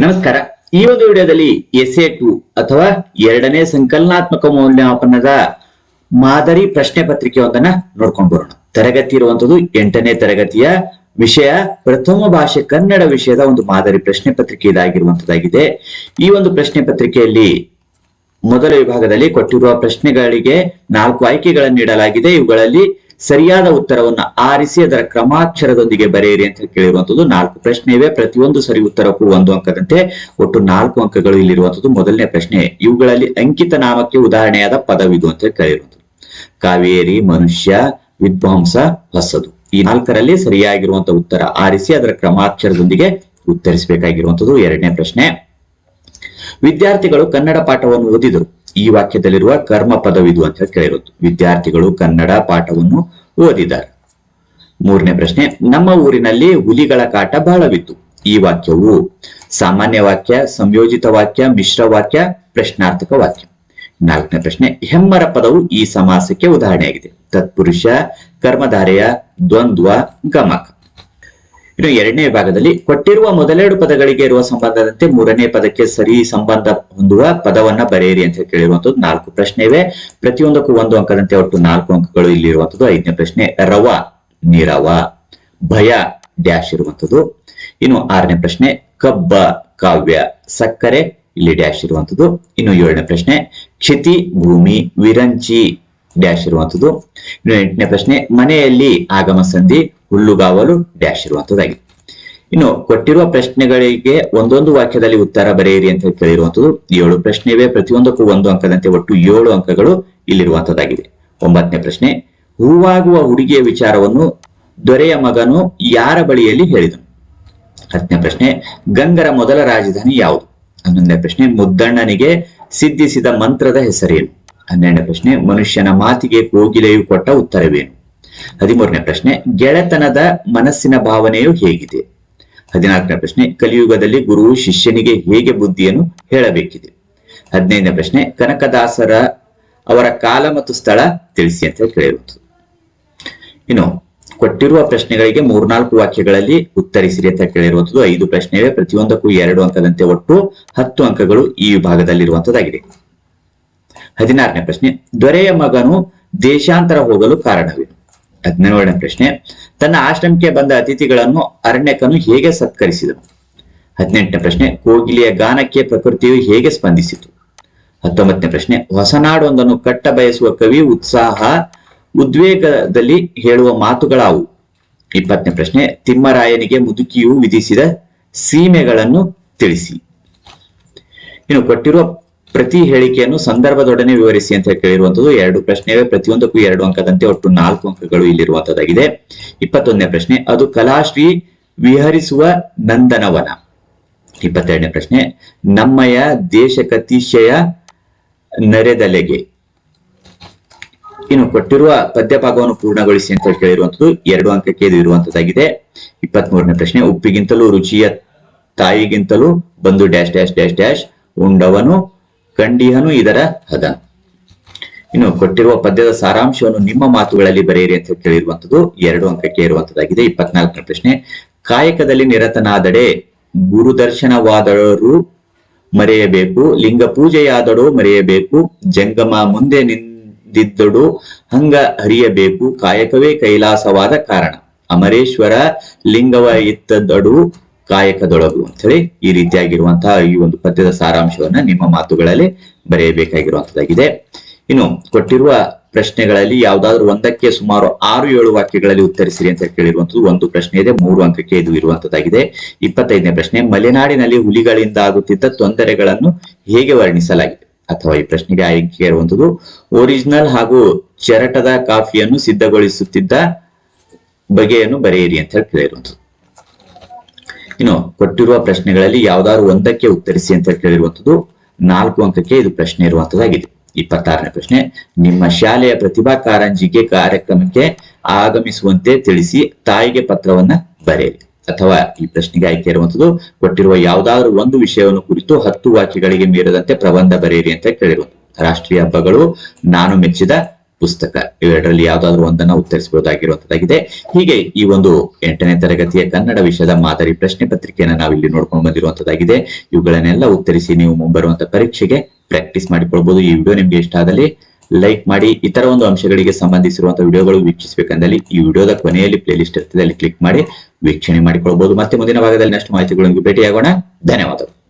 ನಮಸ್ಕಾರ. ಈ ಒಂದು ವಿಡಿಯೋದಲ್ಲಿ ಎಸ್ ಎ ಟು ಅಥವಾ ಎರಡನೇ ಸಂಕಲನಾತ್ಮಕ ಮೌಲ್ಯಮಾಪನದ ಮಾದರಿ ಪ್ರಶ್ನೆ ಪತ್ರಿಕೆಯೊಂದನ್ನ ನೋಡ್ಕೊಂಡು ಬರೋಣ. ತರಗತಿ ಇರುವಂತದ್ದು ಎಂಟನೇ ತರಗತಿಯ ವಿಷಯ, ಪ್ರಥಮ ಭಾಷೆ ಕನ್ನಡ ವಿಷಯದ ಒಂದು ಮಾದರಿ ಪ್ರಶ್ನೆ ಪತ್ರಿಕೆ ಇದಾಗಿರುವಂತದ್ದಾಗಿದೆ. ಈ ಒಂದು ಪ್ರಶ್ನೆ ಪತ್ರಿಕೆಯಲ್ಲಿ ಮೊದಲ ವಿಭಾಗದಲ್ಲಿ ಕೊಟ್ಟಿರುವ ಪ್ರಶ್ನೆಗಳಿಗೆ ನಾಲ್ಕು ಆಯ್ಕೆಗಳನ್ನು ನೀಡಲಾಗಿದೆ. ಇವುಗಳಲ್ಲಿ ಸರಿಯಾದ ಉತ್ತರವನ್ನು ಆರಿಸಿ ಅದರ ಕ್ರಮಾಕ್ಷರದೊಂದಿಗೆ ಬರೆಯಿರಿ ಅಂತ ಕೇಳಿರುವಂತದ್ದು ನಾಲ್ಕು ಪ್ರಶ್ನೆ ಇವೆ ಪ್ರತಿಯೊಂದು ಸರಿ ಉತ್ತರಕ್ಕೂ ಒಂದು ಅಂಕದಂತೆ ಒಟ್ಟು ನಾಲ್ಕು ಅಂಕಗಳು ಇಲ್ಲಿರುವಂತದ್ದು ಮೊದಲನೇ ಪ್ರಶ್ನೆ, ಇವುಗಳಲ್ಲಿ ಅಂಕಿತ ನಾಮಕ್ಕೆ ಉದಾಹರಣೆಯಾದ ಪದವಿದು ಅಂತ ಕೇಳಿರುವಂತದ್ದು ಕಾವೇರಿ, ಮನುಷ್ಯ, ವಿದ್ವಾಂಸ, ಹೊಸದು. ಈ ನಾಲ್ಕರಲ್ಲಿ ಸರಿಯಾಗಿರುವಂತ ಉತ್ತರ ಆರಿಸಿ ಅದರ ಕ್ರಮಾಕ್ಷರದೊಂದಿಗೆ ಉತ್ತರಿಸಬೇಕಾಗಿರುವಂತದ್ದು ಎರಡನೇ ಪ್ರಶ್ನೆ, ವಿದ್ಯಾರ್ಥಿಗಳು ಕನ್ನಡ ಪಾಠವನ್ನು ಓದಿದರು. ಈ ವಾಕ್ಯದಲ್ಲಿರುವ ಕರ್ಮ ಪದವಿದು ಅಂತ ಕೇಳಿರೋದು. ವಿದ್ಯಾರ್ಥಿಗಳು ಕನ್ನಡ ಪಾಠವನ್ನು ಓದಿದ್ದಾರೆ. ಮೂರನೇ ಪ್ರಶ್ನೆ, ನಮ್ಮ ಊರಿನಲ್ಲಿ ಹುಲಿಗಳ ಕಾಟ ಬಹಳವಿತ್ತು ಈ ವಾಕ್ಯವು ಸಾಮಾನ್ಯ ವಾಕ್ಯ, ಸಂಯೋಜಿತ ವಾಕ್ಯ, ಮಿಶ್ರ ವಾಕ್ಯ, ಪ್ರಶ್ನಾರ್ಥಕ ವಾಕ್ಯ. ನಾಲ್ಕನೇ ಪ್ರಶ್ನೆ, ಹೆಮ್ಮರ ಪದವು ಈ ಸಮಾಸಕ್ಕೆ ಉದಾಹರಣೆಯಾಗಿದೆ. ತತ್ಪುರುಷ, ಕರ್ಮಧಾರೆಯ, ದ್ವಂದ್ವ, ಗಮಕ. ಇನ್ನು ಎರಡನೇ ಭಾಗದಲ್ಲಿ ಕೊಟ್ಟಿರುವ ಮೊದಲೆರಡು ಪದಗಳಿಗೆ ಇರುವ ಸಂಬಂಧದಂತೆ ಮೂರನೇ ಪದಕ್ಕೆ ಸರಿ ಸಂಬಂಧ ಹೊಂದುವ ಪದವನ್ನ ಬರೆಯಿರಿ ಅಂತ ಕೇಳಿರುವಂತದ್ದು ನಾಲ್ಕು ಪ್ರಶ್ನೆ ಇವೆ. ಪ್ರತಿಯೊಂದಕ್ಕೂ ಒಂದು ಅಂಕದಂತೆ ಒಟ್ಟು ನಾಲ್ಕು ಅಂಕಗಳು ಇಲ್ಲಿ ಇರುವಂತದ್ದು ಐದನೇ ಪ್ರಶ್ನೆ, ರವ, ನೀರವ, ಭಯ ಡ್ಯಾಶ್ ಇರುವಂತದ್ದು ಇನ್ನು ಆರನೇ ಪ್ರಶ್ನೆ, ಕಬ್ಬ, ಕಾವ್ಯ, ಸಕ್ಕರೆ ಇಲ್ಲಿ ಡ್ಯಾಶ್ ಇರುವಂತದ್ದು ಇನ್ನು ಏಳನೇ ಪ್ರಶ್ನೆ, ಕ್ಷಿತಿ, ಭೂಮಿ, ವಿರಂಚಿ ಡ್ಯಾಶ್ ಇರುವಂತದ್ದು ಇನ್ನು ಎಂಟನೇ ಪ್ರಶ್ನೆ, ಮನೆಯಲ್ಲಿ ಆಗಮ ಸಂಧಿ. ಹುಲ್ಲುಗಾವಲು ಡ್ಯಾಶ್ ಇರುವಂತದ್ದಾಗಿದೆ ಇನ್ನು ಕೊಟ್ಟಿರುವ ಪ್ರಶ್ನೆಗಳಿಗೆ ಒಂದೊಂದು ವಾಕ್ಯದಲ್ಲಿ ಉತ್ತರ ಬರೆಯಿರಿ ಅಂತ ಕೇಳಿರುವಂತದ್ದು, ಏಳು ಪ್ರಶ್ನೆ ಇವೆ ಪ್ರತಿಯೊಂದಕ್ಕೂ ಒಂದು ಅಂಕದಂತೆ ಒಟ್ಟು ಏಳು ಅಂಕಗಳು ಇಲ್ಲಿರುವಂತದ್ದಾಗಿದೆ. ಒಂಬತ್ತನೇ ಪ್ರಶ್ನೆ, ಹೂವಾಗುವ ಹುಡುಗಿಯ ವಿಚಾರವನ್ನು ದೊರೆಯ ಮಗನು ಯಾರ ಬಳಿಯಲ್ಲಿ ಹೇಳಿದನು? ಹತ್ತನೇ ಪ್ರಶ್ನೆ, ಗಂಗರ ಮೊದಲ ರಾಜಧಾನಿ ಯಾವುದು? ಹನ್ನೊಂದನೇ ಪ್ರಶ್ನೆ, ಮುದ್ದಣ್ಣನಿಗೆ ಸಿದ್ಧಿಸಿದ ಮಂತ್ರದ ಹೆಸರೇನು? ಹನ್ನೆರಡನೇ ಪ್ರಶ್ನೆ, ಮನುಷ್ಯನ ಮಾತಿಗೆ ಕೋಗಿಲೆಯು ಕೊಟ್ಟ ಉತ್ತರವೇನು? ಹದಿಮೂರನೇ ಪ್ರಶ್ನೆ, ಗೆಳೆತನದ ಮನಸ್ಸಿನ ಭಾವನೆಯು ಹೇಗಿದೆ? ಹದಿನಾಲ್ಕನೇ ಪ್ರಶ್ನೆ, ಕಲಿಯುಗದಲ್ಲಿ ಗುರು ಶಿಷ್ಯನಿಗೆ ಹೇಗೆ ಬುದ್ಧಿಯನ್ನು ಹೇಳಬೇಕಿದೆ? ಹದಿನೈದನೇ ಪ್ರಶ್ನೆ, ಕನಕದಾಸರ ಅವರ ಕಾಲ ಮತ್ತು ಸ್ಥಳ ತಿಳಿಸಿ ಅಂತ ಕೇಳಿರುವುದು. ಇನ್ನು ಕೊಟ್ಟಿರುವ ಪ್ರಶ್ನೆಗಳಿಗೆ ಮೂರ್ನಾಲ್ಕು ವಾಕ್ಯಗಳಲ್ಲಿ ಉತ್ತರಿಸಿರಿ ಅಂತ ಕೇಳಿರುವಂಥದ್ದು ಐದು ಪ್ರಶ್ನೆಗಳೇ ಪ್ರತಿಯೊಂದಕ್ಕೂ ಎರಡು ಅಂಕದಂತೆ ಒಟ್ಟು ಹತ್ತು ಅಂಕಗಳು ಈ ವಿಭಾಗದಲ್ಲಿರುವಂತದ್ದಾಗಿದೆ. ಹದಿನಾರನೇ ಪ್ರಶ್ನೆ, ದೊರೆಯ ಮಗನು ದೇಶಾಂತರ ಹೋಗಲು ಕಾರಣವೇನು? ಹದಿನೇಳನೇ ಪ್ರಶ್ನೆ. ತನ್ನ ಆಶ್ರಮಕ್ಕೆ ಬಂದ ಅತಿಥಿಗಳನ್ನು ಅರಣ್ಯಕನು ಹೇಗೆ ಸತ್ಕರಿಸಿದನು? ಹದಿನೆಂಟನೇ ಪ್ರಶ್ನೆ, ಕೋಗಿಲಿಯ ಗಾನಕ್ಕೆ ಪ್ರಕೃತಿಯು ಹೇಗೆ ಸ್ಪಂದಿಸಿತು? ಹತ್ತೊಂಬತ್ತನೇ ಪ್ರಶ್ನೆ, ಹೊಸನಾಡೊಂದನ್ನು ಕಟ್ಟ ಬಯಸುವ ಕವಿ ಉತ್ಸಾಹ ಉದ್ವೇಗದಲ್ಲಿ ಹೇಳುವ ಮಾತುಗಳಾವು? ಇಪ್ಪತ್ತನೇ ಪ್ರಶ್ನೆ, ತಿಮ್ಮರಾಯನಿಗೆ ಮುದುಕಿಯು ವಿಧಿಸಿದ ಸೀಮೆಗಳನ್ನು ತಿಳಿಸಿ. ಇನ್ನು ಕೊಟ್ಟಿರುವ ಪ್ರತಿ ಹೇಳಿಕೆಯನ್ನು ಸಂದರ್ಭದೊಡನೆ ವಿವರಿಸಿ ಅಂತ ಕೇಳಿರುವಂತದ್ದು ಎರಡು ಪ್ರಶ್ನೆಯೇ ಪ್ರತಿಯೊಂದಕ್ಕೂ ಎರಡು ಅಂಕದಂತೆ ಒಟ್ಟು ನಾಲ್ಕು ಅಂಕಗಳು ಇಲ್ಲಿರುವಂತದ್ದಾಗಿದೆ ಇಪ್ಪತ್ತೊಂದನೇ ಪ್ರಶ್ನೆ, ಅದು ಕಲಾಶ್ರೀ ವಿಹರಿಸುವ ನಂದನವನ. ಇಪ್ಪತ್ತೆರಡನೇ ಪ್ರಶ್ನೆ, ನಮ್ಮಯ ದೇಶಕತಿಶಯ ನರೆದಲೆಗೆ. ಇನ್ನು ಕೊಟ್ಟಿರುವ ಪದ್ಯ ಭಾಗವನ್ನು ಪೂರ್ಣಗೊಳಿಸಿ ಅಂತ ಕೇಳಿರುವಂತದ್ದು ಎರಡು ಅಂಕಕ್ಕೆ ಇದು ಇರುವಂತದ್ದಾಗಿದೆ ಇಪ್ಪತ್ತ್ ಮೂರನೇ ಪ್ರಶ್ನೆ, ಉಪ್ಪಿಗಿಂತಲೂ ರುಚಿಯ ತಾಯಿಗಿಂತಲೂ ಬಂದು ಡ್ಯಾಶ್ ಡ್ಯಾಶ್ ಡ್ಯಾಶ್ ಡ್ಯಾಶ್ ಉಂಡವನು ಕಂಡಿಹನು ಇದರ ಹದ. ಇನ್ನು ಕೊಟ್ಟಿರುವ ಪದ್ಯದ ಸಾರಾಂಶವನ್ನು ನಿಮ್ಮ ಮಾತುಗಳಲ್ಲಿ ಬರೆಯಿರಿ ಅಂತ ಕೇಳಿರುವಂತದ್ದು ಎರಡು ಅಂಕಕ್ಕೆ ಇರುವಂತದ್ದಾಗಿದೆ ಇಪ್ಪತ್ನಾಲ್ಕನೇ ಪ್ರಶ್ನೆ, ಕಾಯಕದಲ್ಲಿ ನಿರತನಾದಡೆ ಗುರುದರ್ಶನವಾದರೂ ಮರೆಯಬೇಕು, ಲಿಂಗ ಪೂಜೆಯಾದಡೋ ಮರೆಯಬೇಕು, ಜಂಗಮ ಮುಂದೆ ನಿಂದಿದ್ದಡು ಹಂಗ ಹರಿಯಬೇಕು, ಕಾಯಕವೇ ಕೈಲಾಸವಾದ ಕಾರಣ. ಅಮರೇಶ್ವರ ಲಿಂಗವ ಇತ್ತದಡು ಕಾಯಕದೊಳಗು ಅಂತ ಹೇಳಿ ಈ ರೀತಿಯಾಗಿರುವಂತಹ ಈ ಒಂದು ಪದ್ಯದ ಸಾರಾಂಶವನ್ನ ನಿಮ್ಮ ಮಾತುಗಳಲ್ಲಿ ಬರೆಯಬೇಕಾಗಿರುವಂತದ್ದಾಗಿದೆ. ಇನ್ನು ಕೊಟ್ಟಿರುವ ಪ್ರಶ್ನೆಗಳಲ್ಲಿ ಯಾವ್ದಾದ್ರು ಒಂದಕ್ಕೆ ಸುಮಾರು ಆರು ಏಳು ವಾಕ್ಯಗಳಲ್ಲಿ ಉತ್ತರಿಸಿರಿ ಅಂತ ಕೇಳಿರುವಂತದ್ದು ಒಂದು ಪ್ರಶ್ನೆ ಇದೆ, ಮೂರು ಅಂಕಕ್ಕೆ ಇದು ಇರುವಂತದ್ದಾಗಿದೆ. ಇಪ್ಪತ್ತೈದನೇ ಪ್ರಶ್ನೆ, ಮಲೆನಾಡಿನಲ್ಲಿ ಹುಲಿಗಳಿಂದ ಆಗುತ್ತಿದ್ದ ತೊಂದರೆಗಳನ್ನು ಹೇಗೆ ವರ್ಣಿಸಲಾಗಿದೆ? ಅಥವಾ ಈ ಪ್ರಶ್ನೆಗೆ ಆಯ್ಕೆ ಇರುವಂತದ್ದು ಒರಿಜಿನಲ್ ಹಾಗೂ ಚರಟದ ಕಾಫಿಯನ್ನು ಸಿದ್ಧಗೊಳಿಸುತ್ತಿದ್ದ ಬಗೆಯನ್ನು ಬರೆಯಿರಿ ಅಂತ ಹೇಳಿ ಕೊಟ್ಟಿರುವ ಪ್ರಶ್ನೆಗಳಲ್ಲಿ ಯಾವ್ದಾದ್ರು ಒಂದಕ್ಕೆ ಉತ್ತರಿಸಿ ಅಂತ ಕೇಳಿರುವಂತದ್ದು ನಾಲ್ಕು ಅಂಕಕ್ಕೆ ಇದು ಪ್ರಶ್ನೆ ಇರುವಂತದ್ದಾಗಿದೆ ಇಪ್ಪತ್ತಾರನೇ ಪ್ರಶ್ನೆ, ನಿಮ್ಮ ಶಾಲೆಯ ಪ್ರತಿಭಾ ಕಾರಂಜಿಗೆ ಕಾರ್ಯಕ್ರಮಕ್ಕೆ ಆಗಮಿಸುವಂತೆ ತಿಳಿಸಿ ತಾಯಿಗೆ ಪತ್ರವನ್ನ ಬರೆಯಿರಿ. ಅಥವಾ ಈ ಪ್ರಶ್ನೆಗೆ ಆಯ್ಕೆ ಇರುವಂತದ್ದು ಕೊಟ್ಟಿರುವ ಯಾವ್ದಾದ್ರು ಒಂದು ವಿಷಯವನ್ನು ಕುರಿತು ಹತ್ತು ವಾಕ್ಯಗಳಿಗೆ ಮೀರದಂತೆ ಪ್ರಬಂಧ ಬರೆಯಿರಿ ಅಂತ ಕೇಳಿರುವಂತ ರಾಷ್ಟ್ರೀಯ ಹಬ್ಬಗಳು, ನಾನು ಮೆಚ್ಚಿದ ಪುಸ್ತಕ ಇವೆರಡರಲ್ಲಿ ಯಾವ್ದಾದ್ರು ಒಂದನ್ನ ಉತ್ತರಿಸಬಹುದಾಗಿರುವಂತದ್ದಾಗಿದೆ. ಹೀಗೆ ಈ ಒಂದು ಎಂಟನೇ ತರಗತಿಯ ಕನ್ನಡ ವಿಷಯದ ಮಾದರಿ ಪ್ರಶ್ನೆ ನಾವು ಇಲ್ಲಿ ನೋಡ್ಕೊಂಡು ಬಂದಿರುವಂತದ್ದಾಗಿದೆ. ಇವುಗಳನ್ನೆಲ್ಲ ಉತ್ತರಿಸಿ ನೀವು ಮುಂಬರುವಂತ ಪರೀಕ್ಷೆಗೆ ಪ್ರಾಕ್ಟೀಸ್ ಮಾಡಿಕೊಳ್ಬಹುದು ಈ ವಿಡಿಯೋ ನಿಮ್ಗೆ ಇಷ್ಟ ಆದಲ್ಲಿ ಲೈಕ್ ಮಾಡಿ, ಇತರ ಒಂದು ಅಂಶಗಳಿಗೆ ಸಂಬಂಧಿಸಿರುವಂತಹ ವಿಡಿಯೋಗಳು ವೀಕ್ಷಿಸಬೇಕಂದಲ್ಲಿ ಈ ವಿಡಿಯೋದ ಕೊನೆಯಲ್ಲಿ ಪ್ಲೇಲಿಸ್ಟ್ ಇರ್ತದೆ, ಅಲ್ಲಿ ಕ್ಲಿಕ್ ಮಾಡಿ ವೀಕ್ಷಣೆ ಮಾಡಿಕೊಳ್ಬಹುದು ಮತ್ತೆ ಮುಂದಿನ ಭಾಗದಲ್ಲಿ ನಷ್ಟು ಮಾಹಿತಿಗಳೊಂದಿಗೆ ಭೇಟಿಯಾಗೋಣ. ಧನ್ಯವಾದಗಳು.